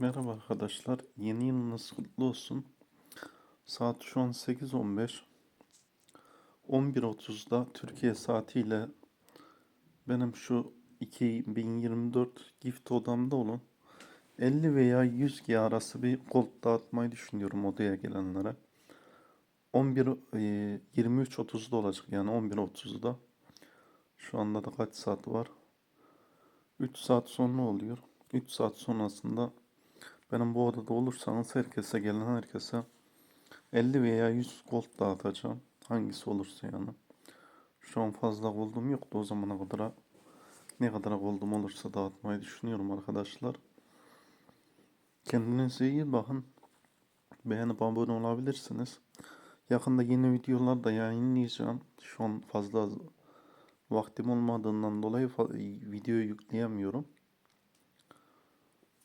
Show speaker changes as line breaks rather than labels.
Merhaba arkadaşlar. Yeni yılınız kutlu olsun. Saat şu an 8.15. 11.30'da Türkiye saatiyle benim şu 2024 gift odamda olun 50 veya 100 G arası bir gold dağıtmayı düşünüyorum odaya gelenlere. 11 e, 23.30'da olacak yani 11.30'da. Şu anda da kaç saat var? 3 saat sonra oluyor. 3 saat sonrasında benim bu odada olursanız herkese gelen herkese 50 veya 100 gold dağıtacağım. Hangisi olursa yani. Şu an fazla gold'um yoktu o zamana kadar. Ne kadar gold'um olursa dağıtmayı düşünüyorum arkadaşlar. Kendinize iyi bakın. Beğenip abone olabilirsiniz. Yakında yeni videolar da yayınlayacağım. Şu an fazla vaktim olmadığından dolayı video yükleyemiyorum.